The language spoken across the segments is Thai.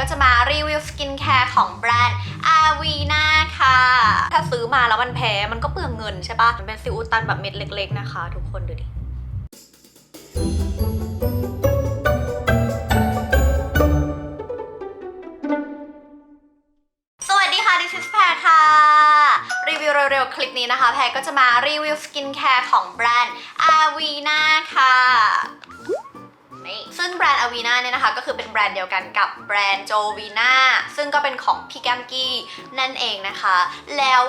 ก็จะมารีวิวสกินแคร์ของแบรนด์อาวีนาค่ะ ถ้าซื้อมาแล้วมันแพ้มันก็เปลืองเงินใช่ปะมันเป็นซิลอุตันแบบเม็ดเล็ก ๆ นะคะ ทุกคนดูดิสวัสดีค่ะดิฉันแพรค่ะรีวิวเร็วๆ คลิปนี้นะคะ แพรก็จะมารีวิวสกินแคร์ของแบรนด์อาวีนาค่ะ นี่ซึ่งแบรนด์อวีนาเนี่ยนะคะ ก็คือเป็นแบรนด์เดียวกันกับแบรนด์โจวีนาซึ่งก็เป็นของพี่แกมกี้นั่นเองนะคะ แล้ว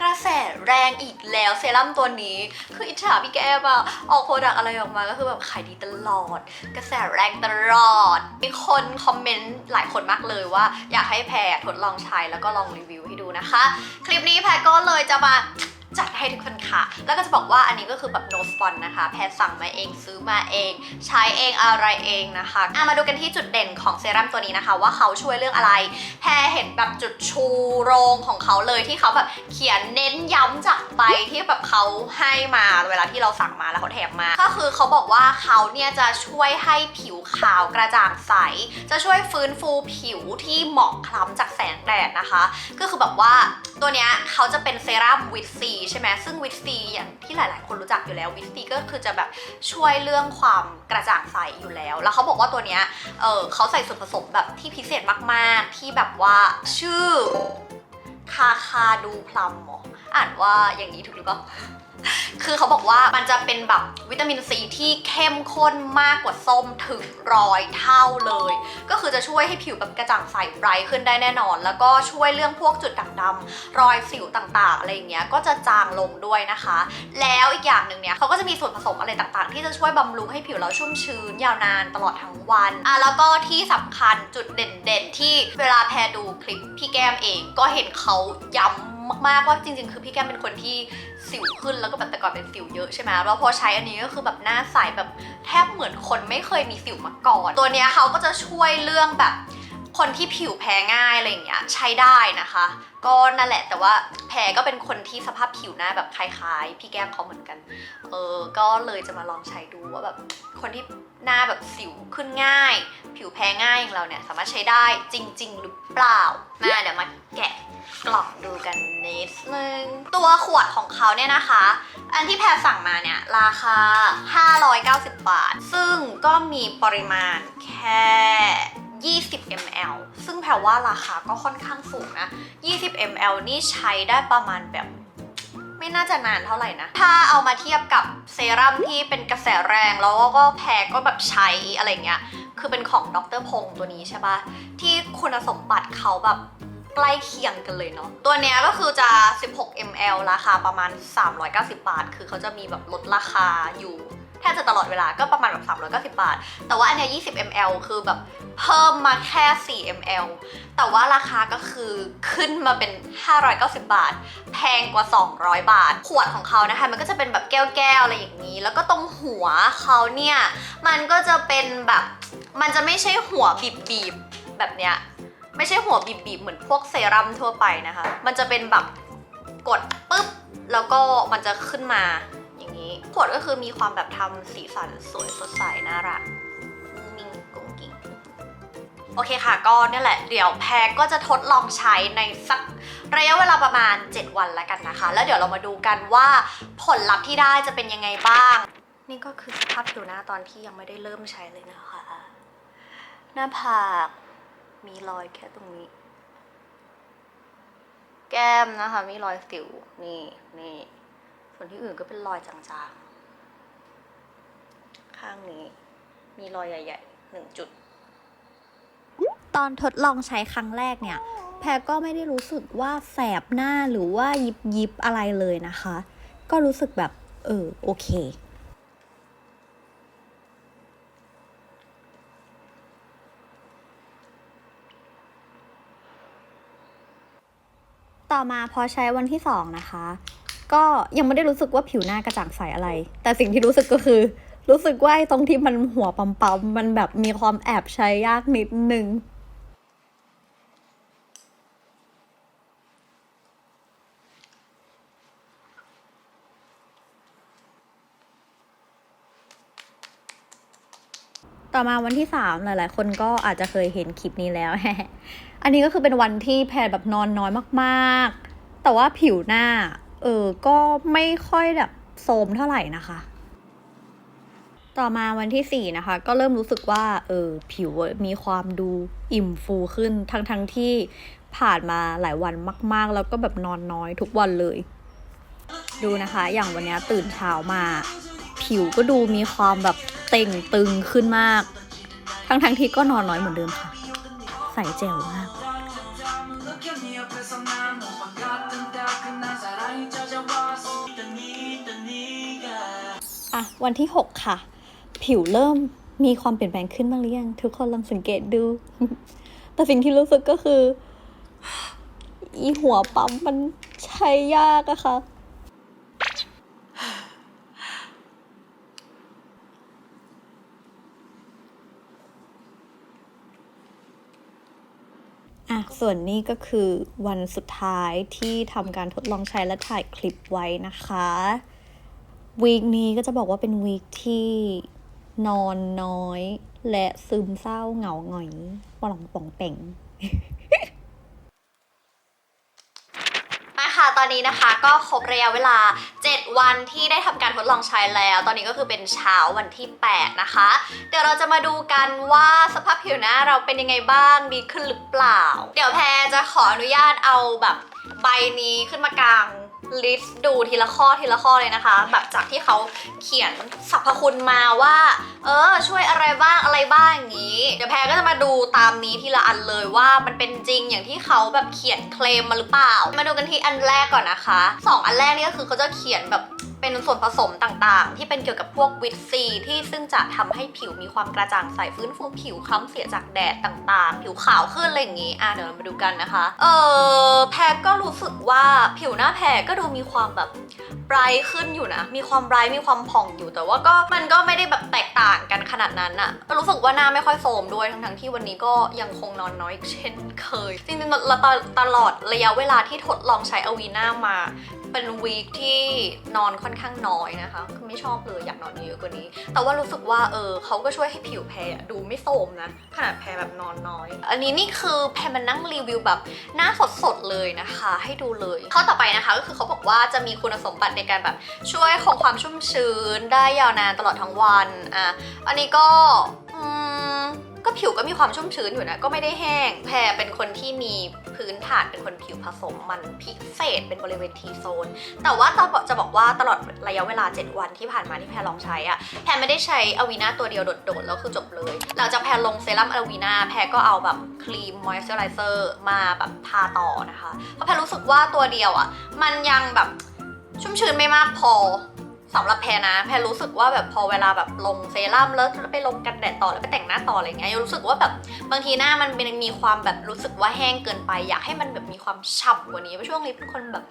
กระแสแรงอีกแล้วเซรั่มตัวนี้ คืออิจฉาพี่แก้มอะออกโปรดักอะไรออกมาก็คือแบบขายดีตลอด กระแสแรงตลอด มีคนคอมเมนต์หลายคนมากเลยว่า อยากให้แพรทดลองใช้แล้วก็ลองรีวิวให้ดูนะคะ คลิปนี้แพรก็เลยจะมา จัดให้ทุกคนค่ะ แล้วก็จะบอกว่าอันนี้ก็คือแบบ no spon นะคะ แพทสั่งมาเองซื้อมาเอง ใช้เองอะไรเองนะคะะมาดูกันที่จุดเด่นของเซรั่มตัวนี้นะคะ ว่าเขาช่วยเรื่องอะไร แพรเห็นแบบจุดชูโรงของเขาเลยที่เขาแบบเขียนเน้นย้ำจากใบที่แบบเขาให้มาเวลาที่เราสั่งมาแล้วเขาแถมมา ก็คือเขาบอกว่าเขาเนี่ยจะช่วยให้ผิวขาวกระจ่างใส จะช่วยฟื้นฟูผิวที่หมองคล้ำจากแสงแดดนะคะ ก็คือแบบว่าตัวเนี้ยเขาจะเป็นเซรั่มวิตซีใช่ไหมซึ่งวิตซีอย่างที่หลาย ๆ คนรู้จักอยู่แล้ววิตซีก็คือจะแบบช่วยเรื่องความกระจ่างใสอยู่แล้ว แล้วเขาบอกว่าตัวเนี้ยเออเขาใส่ส่วนผสมแบบที่พิเศษมากๆ ที่แบบว่าชื่อคาคาดูพลัมหรออ่านว่าอย่างนี้ถูกหรือเปล่า คือเขาบอกว่ามันจะเป็นแบบวิตามินซีที่เข้มข้นมากกว่าส้มถึงร้อยเท่าเลย ก็คือจะช่วยให้ผิวแบบกระจ่างใสไบรท์ขึ้นได้แน่นอน แล้วก็ช่วยเรื่องพวกจุดด่างดำรอยสิวต่างๆ อะไรอย่างเงี้ยก็จะจางลงด้วยนะคะ แล้วอีกอย่างหนึ่งเนี่ยเขาก็จะมีส่วนผสมอะไรต่างๆ ที่จะช่วยบำรุงให้ผิวเราชุ่มชื้น ยาวนานตลอดทั้งวันอะแล้วก็ที่สำคัญจุดเด่นๆ ที่เวลาแพรดูคลิปพี่แก้มเอง ก็เห็นเขาย้ำ มากๆว่าจริง ๆ คือพี่แก้มเป็นคนที่สิวขึ้นแล้วก็แบบแต่ก่อนเป็นสิวเยอะใช่ไหมแล้วพอใช้อันนี้ก็คือแบบหน้าใสแบบแทบเหมือนคนไม่เคยมีสิวมาก่อน ตัวเนี้ยเขาก็จะช่วยเรื่องแบบคนที่ผิวแพ้ง่ายอะไรอย่างเงี้ยใช้ได้นะคะ ก็นั่นแหละแต่ว่าแพ้ก็เป็นคนที่สภาพผิวหน้าแบบคล้ายๆ พี่แก้มเขาเหมือนกันเออก็เลยจะมาลองใช้ดูว่าแบบคนที่หน้าแบบสิวขึ้นง่าย ผิวแพ้ง่ายอย่างเราเนี่ยสามารถใช้ได้จริง ๆ หรือเปล่ามาเดี๋ยวมาแกะ กล่องดูกันนิดนึง ตัวขวดของเขาเนี่ยนะคะ อันที่แพรสั่งมาเนี่ย ราคา 590 บาท ซึ่งก็มีปริมาณแค่ 20 ml ซึ่งแพรว่าราคาก็ค่อนข้างสูงนะ 20 ml นี่ใช้ได้ประมาณแบบไม่น่าจะนานเท่าไหร่นะ ถ้าเอามาเทียบกับเซรั่มที่เป็นกระแสแรงแล้วก็แพ้ก็แบบใช้อะไรเงี้ย คือเป็นของดรพงศ์ตัวนี้ใช่ปะที่คุณสมบัติเขาแบบ ใกล้เคียงกันเลยเนาะ ตัวเนี้ยก็คือจะ 16 ml ราคาประมาณ 390 บาท คือเขาจะมีแบบลดราคาอยู่แทบจะตลอดเวลาก็ประมาณแบบ390 บาท แต่ว่าอันเนี้ย20 ml คือแบบเพิ่มมาแค่ 4 ml แต่ว่าราคาก็คือขึ้นมาเป็น 590 บาท แพงกว่า 200 บาท ขวดของเขานะคะ มันก็จะเป็นแบบแก้วๆอะไรอย่างนี้ แล้วก็ตรงหัวเขาเนี่ย มันก็จะเป็นแบบ มันจะไม่ใช่หัวบีบๆแบบเนี้ย ไม่ใช่หัวบีบๆเหมือนพวกเซรั่มทั่วไปนะคะ มันจะเป็นแบบกดปุ๊บ แล้วก็มันจะขึ้นมาอย่างนี้ขวดก็คือมีความแบบทำสีสันสวยสดใสน่ารักมุ้งมิ้งกุ้งกิ้งโอเคค่ะก็เนี่ยแหละเดี๋ยวแพรก็จะทดลองใช้ในสักระยะเวลาประมาณ 7 วันแล้วกันนะคะ แล้วเดี๋ยวเรามาดูกันว่าผลลัพธ์ที่ได้จะเป็นยังไงบ้าง นี่ก็คือสภาพผิวหน้าตอนที่ยังไม่ได้เริ่มใช้เลยนะคะ หน้าผาก มีรอยแค่ตรงนี้ แก้มนะคะ มีรอยสิวนี่นี่ส่วนที่อื่นก็เป็นรอยจางๆ ข้างนี้ มีรอยใหญ่ๆหนึ่งจุด ตอนทดลองใช้ครั้งแรกเนี่ย แพรก็ไม่ได้รู้สึกว่าแสบหน้าหรือว่ายิบยิบอะไรเลยนะคะ ก็รู้สึกแบบ เออ โอเค ต่อมาพอใช้วันที่สองนะคะ ก็ยังไม่ได้รู้สึกว่าผิวหน้ากระจ่างใสอะไร แต่สิ่งที่รู้สึกก็คือ รู้สึกว่าตรงที่มันหัวปั๊มๆมันแบบมีความแอบใช้ยากนิดนึง ต่อมาวันที่ 3 หลายๆ คนก็อาจจะเคยเห็นคลิปนี้แล้ว อันนี้ก็คือเป็นวันที่แพรแบบนอนน้อยมากๆ แต่ว่าผิวหน้า เออ ก็ไม่ค่อยแบบโทรมเท่าไหร่นะคะ ต่อมาวันที่ 4 นะคะ ก็เริ่มรู้สึกว่า เออ ผิวมีความดูอิ่มฟูขึ้น ทั้งทั้งๆที่ผ่านมาหลายวันมาก ๆ แล้วก็แบบนอนน้อยทุกวันเลย ดูนะคะ อย่างวันนี้ตื่นเช้ามา ผิวก็ดูมีความแบบ เต่งตึงขึ้นมาก ทั้งทั้งที่ก็นอนน้อยเหมือนเดิมค่ะ ใส่แจ๋วมาก อะ วันที่ 6 ค่ะ ผิวเริ่มมีความเปลี่ยนแปลงขึ้นบ้างหรือยัง ทุกคนลองสังเกตดู แต่สิ่งที่รู้สึกก็คือ อีหัวปั๊มมันใช้ยากอะคะ่ะ ส่วนนี้ก็คือวันสุดท้ายที่ทำการทดลองใช้และถ่ายคลิปไว้นะคะวีคนี้ก็จะบอกว่าเป็นวีคที่นอนน้อย และซึมเศร้าเหงาหงอยปล่องป่องเป่ง มาค่ะ ตอนนี้นะคะก็ครบระยะเวลา 7 วันที่ได้ทำการทดลองใช้แล้ว ตอนนี้ก็คือเป็นเช้าวันที่ 8 นะคะ เดี๋ยวเราจะมาดูกันว่าสภาพผิวหน้าเราเป็นยังไงบ้างดีขึ้นหรือเปล่า เดี๋ยวแพรจะขออนุญาตเอาแบบใบนี้ขึ้นมากลาง ลิสต์ดูทีละข้อทีละข้อเลยนะคะ แบบจากที่เขาเขียนสรรพคุณมาว่า เออ ช่วยอะไรบ้างอะไรบ้างอย่างนี้ เดี๋ยวแพรก็จะมาดูตามนี้ทีละอันเลยว่ามันเป็นจริงอย่างที่เขาแบบเขียนเคลมมาหรือเปล่า มาดูกันที่อันแรกก่อนนะคะสองอันแรกนี่ก็คือเขาจะเขียนแบบ เป็นส่วนผสมต่างๆ ที่เป็นเกี่ยวกับพวกวิตซีที่ซึ่งจะทำให้ผิวมีความกระจ่างใสฟื้นฟูผิวค้ำเสียจากแดดต่างๆ ผิวขาวขึ้นอะไรอย่างนี้ อะเดี๋ยวเรามาดูกันนะคะ เออแพรก็รู้สึกว่าผิวหน้าแพรก็ดูมีความแบบไบรท์ขึ้นอยู่นะ มีความไบรท์มีความผ่องอยู่แต่ว่าก็มันก็ไม่ได้แบบแตกต่างกันขนาดนั้นอะก็รู้สึกว่าหน้าไม่ค่อยโทรมด้วยทั้งๆที่วันนี้ก็ยังคงนอนน้อยเช่นเคยจริงๆตลอดระยะเวลาที่ทดลองใช้อวีน่ามา เป็นวีคที่นอนค่อนข้างน้อยนะคะ คือไม่ชอบเลยอยากนอนเยอะกว่านี้ แต่ว่ารู้สึกว่าเออเขาก็ช่วยให้ผิวแพรดูไม่โทรมนะขนาดแพรแบบนอนน้อย อันนี้นี่คือแพรมานั่งรีวิวแบบหน้าสดๆเลยนะคะ ให้ดูเลยข้อต่อไปนะคะก็คือเขาบอกว่าจะมีคุณสมบัติในการแบบช่วยคงความชุ่มชื้นได้ยาวนานตลอดทั้งวันอะอันนี้ก็ ก็ผิวก็มีความชุ่มชื้นอยู่นะ ก็ไม่ได้แห้ง แพรเป็นคนที่มีพื้นฐานเป็นคนผิวผสมมันพิเศษเป็นบริเวณทีโซน แต่ว่าตอนบอกจะบอกว่าตลอดระยะเวลา 7 วันที่ผ่านมาที่แพรลองใช้อะแพรไม่ได้ใช้อวีนาตัวเดียวโดดๆ แล้วคือจบเลย หลังจากแพรลงเซรั่มอวีนาแพรก็เอาแบบครีมมอยส์เจอไรเซอร์มาแบบทาต่อนะคะ เพราะแพรรู้สึกว่าตัวเดียวอะมันยังแบบชุ่มชื้นไม่มากพอ สำหรับแพรนะ แพรรู้สึกว่าแบบพอเวลาแบบลงเซรั่มแล้วไปลงกันแดดต่อแล้วไปแต่งหน้าต่ออะไรเงี้ยรู้สึกว่าแบบบางทีหน้ามันเป็นมีความแบบรู้สึกว่าแห้งเกินไป อยากให้มันแบบมีความฉ่ำกว่านี้เพราะช่วงนี้เป็นคนแบบ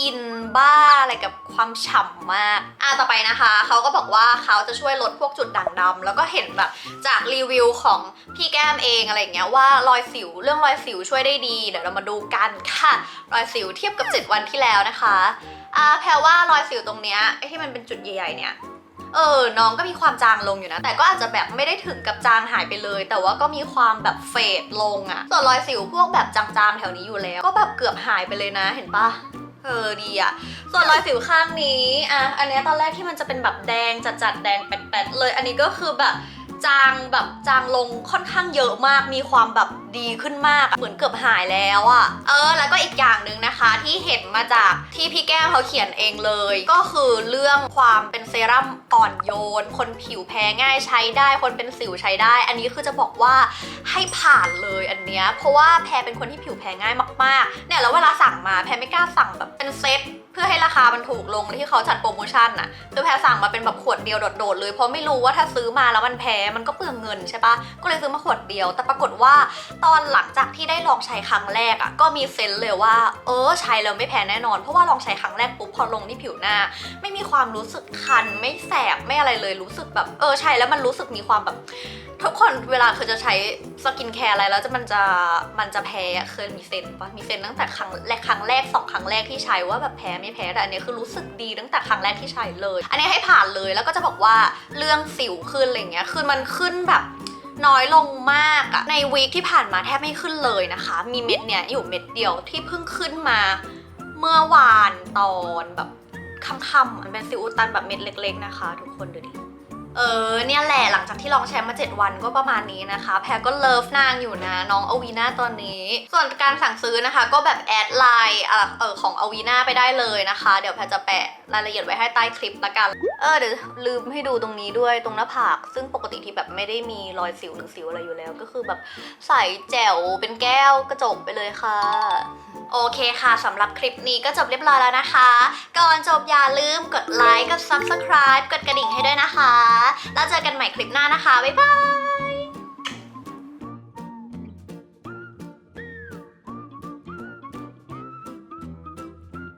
อินบ้าอะไรกับความฉ่ำมากอะต่อไปนะคะเขาก็บอกว่าเขาจะช่วยลดพวกจุดด่างดำแล้วก็เห็นแบบจากรีวิวของพี่แก้มเองอะไรเงี้ยว่ารอยสิวเรื่องรอยสิวช่วยได้ดีเดี๋ยวเรามาดูกันค่ะ รอยสิวเทียบกับ 7 วันที่แล้วนะคะอ่าแพรว่ารอยสิวตรงเนี้ยไอ้ที่มันเป็นจุดใหญ่ๆเนี่ยเออ น้องก็มีความจางลงอยู่นะ แต่ก็อาจจะแบบไม่ได้ถึงกับจางหายไปเลย แต่ว่าก็มีความแบบเฟดลงอะส่วนรอยสิวพวกแบบจางๆแถวนี้อยู่แล้ว ก็แบบเกือบหายไปเลยนะ เห็นปะเออดีอะส่วนรอยสิวข้างนี้อะอันนี้ตอนแรกที่มันจะเป็นแบบแดงจัดๆแดงแป๊ดๆเลย อันนี้ก็คือแบบจางแบบจางลงค่อนข้างเยอะมาก มีความแบบดีขึ้นมาก เหมือนเกือบหายแล้วอะเออ แล้วก็อีกอย่างหนึ่งนะคะที่เห็นมาจากที่พี่แก้มเขาเขียนเองเลย ก็คือเรื่องความเป็นเซรั่มอ่อนโยน คนผิวแพ้ง่ายใช้ได้ คนเป็นสิวใช้ได้ อันนี้คือจะบอกว่าให้ผ่านเลยอันเนี้ย เพราะว่าแพรเป็นคนที่ผิวแพ้ง่ายมากๆ เนี่ยแล้วเวลาสั่งมาแพรไม่กล้าสั่งแบบเป็นเซตเพื่อให้ราคามันถูกลงที่เขาจัดโปรโมชั่นน่ะคือแพรสั่งมาเป็นแบบขวดเดียวโดดๆเลยเพราะไม่รู้ว่าถ้าซื้อมาแล้วมันแพ้มันก็เปลืองเงินใช่ปะก็เลยซื้อมาขวดเดียว แต่ปรากฏว่าตอนหลังจากที่ได้ลองใช้ครั้งแรกอะก็มีเซนเลยว่า เออใช้แล้วไม่แพ้แน่นอน เพราะว่าลองใช้ครั้งแรกปุ๊บพอลงที่ผิวหน้า ไม่มีความรู้สึกคัน ไม่แสบไม่อะไรเลยรู้สึกแบบ เออใช้แล้วมันรู้สึกมีความแบบทุกคนเวลาเคยจะใช้สกินแคร์อะไรแล้วจะมันจะมันจะแพ้เคยมีเซนปะมีเซนตั้งแต่ครั้งแรกครั้งแรกสองครั้งแรกที่ใช้ว่าแบบแพ้ไม่แพ้แต่อันนี้คือรู้สึกดีตั้งแต่ครั้งแรกที่ใช้เลย อันนี้ให้ผ่านเลยแล้วก็จะบอกว่าเรื่องสิวขึ้นอะไรเงี้ยคือมันขึ้นแบบ น้อยลงมากอะในวีคที่ผ่านมาแทบไม่ขึ้นเลยนะคะ มีเม็ดเนี่ยอยู่เม็ดเดียวที่เพิ่งขึ้นมา เมื่อวานตอนแบบค่ำๆมันเป็นซิวอุดตันแบบเม็ดเล็ก ๆ นะคะ ทุกคนดูดิ เออเนี่ยแหละหลังจากที่ลองใช้มา 7 วันก็ประมาณนี้นะคะ แพรก็เลิฟนางอยู่นะ น้องอวีนาตอนนี้ ส่วนการสั่งซื้อนะคะ ก็แบบแอดไลน์เออของอวีนาไปได้เลยนะคะ เดี๋ยวแพรจะแปะรายละเอียดไว้ให้ใต้คลิปละกัน เออเดี๋ยวลืมให้ดูตรงนี้ด้วยตรงหน้าผาก ซึ่งปกติที่แบบไม่ได้มีรอยสิวหรือสิวอะไรอยู่แล้ว ก็คือแบบใส่แจ๋วเป็นแก้วกระจกไปเลยค่ะ โอเคค่ะสำหรับคลิปนี้ก็จบเรียบร้อยแล้วนะคะ ก่อนจบอย่าลืมกดไลค์กด subscribe กดกระดิ่งให้ด้วยนะคะ แล้วเจอกันใหม่คลิปหน้านะคะ บ๊ายบาย